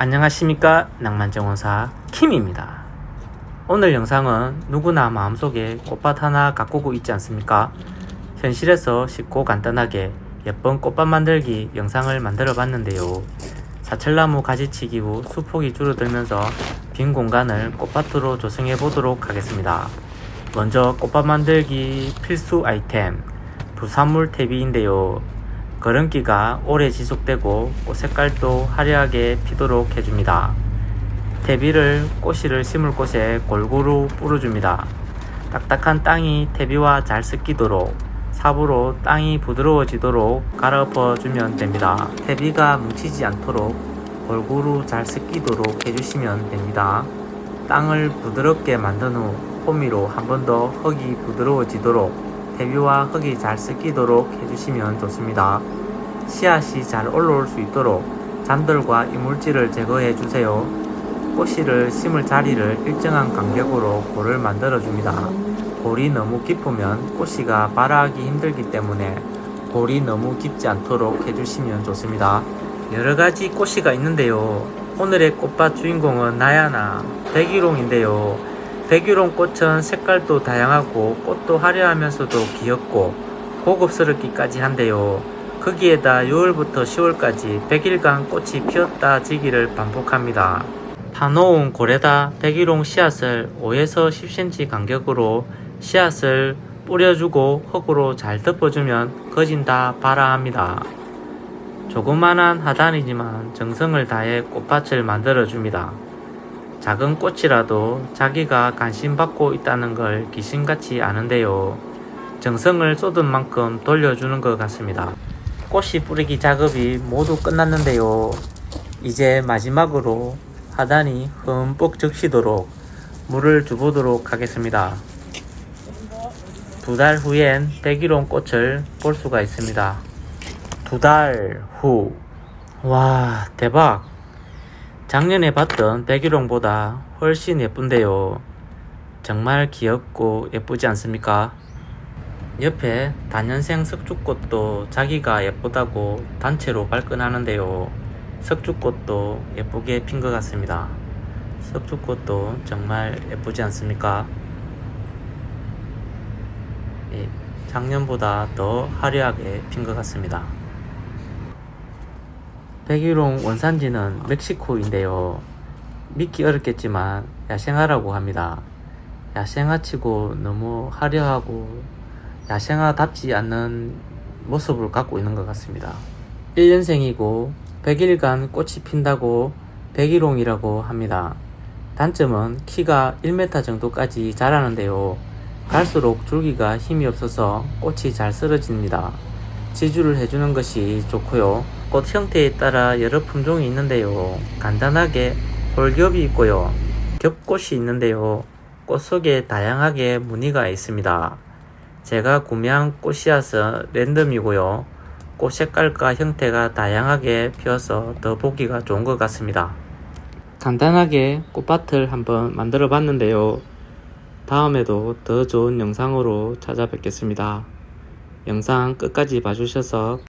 안녕하십니까 낭만정원사 킴입니다. 오늘 영상은 누구나 마음속에 꽃밭 하나 가꾸고 있지 않습니까? 현실에서 쉽고 간단하게 예쁜 꽃밭 만들기 영상을 만들어 봤는데요. 사철나무 가지치기 후 수폭이 줄어들면서 빈 공간을 꽃밭으로 조성해 보도록 하겠습니다. 먼저 꽃밭 만들기 필수 아이템 부산물 퇴비인데요 걸음기가 오래 지속되고 꽃 색깔도 화려하게 피도록 해줍니다. 퇴비를 꽃씨를 심을 곳에 골고루 뿌려줍니다. 딱딱한 땅이 퇴비와 잘 섞이도록 삽으로 땅이 부드러워지도록 갈아엎어주면 됩니다. 퇴비가 뭉치지 않도록 골고루 잘 섞이도록 해주시면 됩니다. 땅을 부드럽게 만든 후 호미로 한 번 더 흙이 부드러워지도록 대비와 흙이 잘 섞이도록 해주시면 좋습니다. 씨앗이 잘 올라올 수 있도록 잔들과 이물질을 제거해 주세요. 꽃씨를 심을 자리를 일정한 간격으로 골을 만들어 줍니다. 골이 너무 깊으면 꽃씨가 발아하기 힘들기 때문에 골이 너무 깊지 않도록 해주시면 좋습니다. 여러 가지 꽃씨가 있는데요. 오늘의 꽃밭 주인공은 나야나 백일홍인데요. 백유롱 꽃은 색깔도 다양하고 꽃도 화려하면서도 귀엽고 고급스럽기까지 한데요. 거기에다 6월부터 10월까지 100일간 꽃이 피었다 지기를 반복합니다. 파놓은 골에다 백일홍 씨앗을 5에서 10cm 간격으로 씨앗을 뿌려주고 흙으로 잘 덮어주면 거진 다 발아합니다. 조그만한 하단이지만 정성을 다해 꽃밭을 만들어줍니다. 작은 꽃이라도 자기가 관심받고 있다는 걸 귀신같이 아는데요. 정성을 쏟은 만큼 돌려주는 것 같습니다. 꽃이 뿌리기 작업이 모두 끝났는데요. 이제 마지막으로 하단이 흠뻑 적시도록 물을 주보도록 하겠습니다. 두 달 후엔 백일홍 꽃을 볼 수가 있습니다. 두 달 후. 와, 대박! 작년에 봤던 백일홍보다 훨씬 예쁜데요. 정말 귀엽고 예쁘지 않습니까? 옆에 단연생 석주꽃도 자기가 예쁘다고 단체로 발끈하는데요. 석주꽃도 예쁘게 핀 것 같습니다. 석주꽃도 정말 예쁘지 않습니까? 예, 작년보다 더 화려하게 핀 것 같습니다. 백일홍 원산지는 멕시코인데요. 믿기 어렵겠지만 야생화라고 합니다. 야생화치고 너무 화려하고 야생화답지 않는 모습을 갖고 있는 것 같습니다. 1년생이고 100일간 꽃이 핀다고 백일홍이라고 합니다. 단점은 키가 1m 정도까지 자라는데요. 갈수록 줄기가 힘이 없어서 꽃이 잘 쓰러집니다. 지주를 해주는 것이 좋고요. 꽃 형태에 따라 여러 품종이 있는데요. 간단하게 홀겹이 있고요. 겹꽃이 있는데요. 꽃 속에 다양하게 무늬가 있습니다. 제가 구매한 꽃씨앗은 랜덤이고요. 꽃 색깔과 형태가 다양하게 피어서 더 보기가 좋은 것 같습니다. 간단하게 꽃밭을 한번 만들어 봤는데요. 다음에도 더 좋은 영상으로 찾아뵙겠습니다. 영상 끝까지 봐주셔서